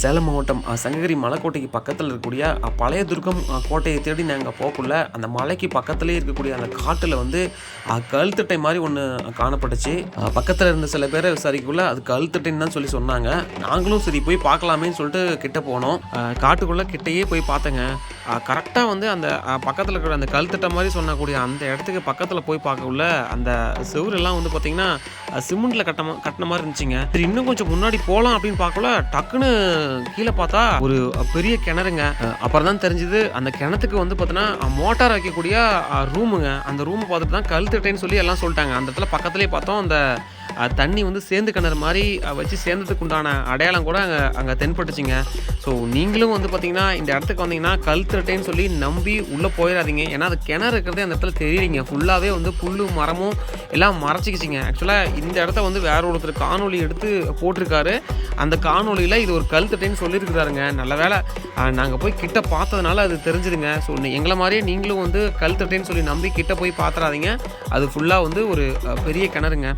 சேலம் மாவட்டம் சங்ககிரி மலைக்கோட்டைக்கு பக்கத்தில் இருக்கக்கூடிய பழைய துர்கம் கோட்டையை தேடி நாங்கள் போகக்குள்ள அந்த மலைக்கு பக்கத்துலேயே இருக்கக்கூடிய அந்த காட்டில் வந்து கழுத்தட்டை மாதிரி ஒன்று காணப்பட்டுச்சு. பக்கத்தில் இருந்த சில பேரை விசாரிக்குள்ள அது கழுத்தட்டைன்னு தான் சொல்லி சொன்னாங்க. நாங்களும் சரி போய் பார்க்கலாமேன்னு சொல்லிட்டு கிட்ட போனோம். காட்டுக்குள்ளே கிட்டேயே போய் பார்த்தேங்க. கரெக்டாக வந்து அந்த பக்கத்தில் இருக்கிற அந்த கழுத்தட்டை மாதிரி சொன்னக்கூடிய அந்த இடத்துக்கு பக்கத்தில் போய் பார்க்கக்குள்ள அந்த செவரெல்லாம் வந்து பார்த்தீங்கன்னா சிமெண்ட்டில் கட்ட கட்டின மாதிரி இருந்துச்சுங்க. சரி இன்னும் கொஞ்சம் முன்னாடி போகலாம் அப்படின்னு பார்க்கல டக்குன்னு கீழே பார்த்தா ஒரு பெரிய கிணறுங்க. அப்புறம் தான் தெரிஞ்சுது அந்த கிணத்துக்கு வந்து பார்த்தீங்கன்னா மோட்டார் வைக்கக்கூடிய ரூமுங்க. அந்த ரூமை பார்த்துட்டு தான் கழுத்துட்டேன்னு சொல்லி எல்லாம் சொல்லிட்டாங்க. அந்த இடத்துல பக்கத்துலேயே பார்த்தோம் அந்த தண்ணி வந்து சேர்ந்து கிணறு மாதிரி வச்சு சேர்ந்ததுக்கு உண்டான அடையாளம் கூட அங்கே அங்கே தென்பட்டுச்சுங்க. ஸோ நீங்களும் வந்து பார்த்தீங்கன்னா இந்த இடத்துக்கு வந்தீங்கன்னா கழுத்துட்டேன்னு சொல்லி நம்பி உள்ளே போயிடாதீங்க ஏன்னா அது கிணறு இருக்கிறதே அந்த இடத்துல தெரியுறீங்க ஃபுல்லாகவே வந்து புல்லு மரமும் எல்லாம் மறைச்சிக்கிச்சிங்க. ஆக்சுவலாக இந்த இடத்த வந்து வேற ஒருத்தர் காணொலி எடுத்து போட்டிருக்காரு. அந்த காணொலியில் இது ஒரு கழுத்துட்டேன்னு சொல்லியிருக்கிறாருங்க. நல்ல வேலை நாங்கள் போய் கிட்ட பார்த்ததுனால அது தெரிஞ்சுதுங்க. ஸோ எங்களை மாதிரியே நீங்களும் வந்து கழுத்துட்டேன்னு சொல்லி நம்பி கிட்ட போய் பார்த்துறாதீங்க அது ஃபுல்லாக வந்து ஒரு பெரிய கிணறுங்க.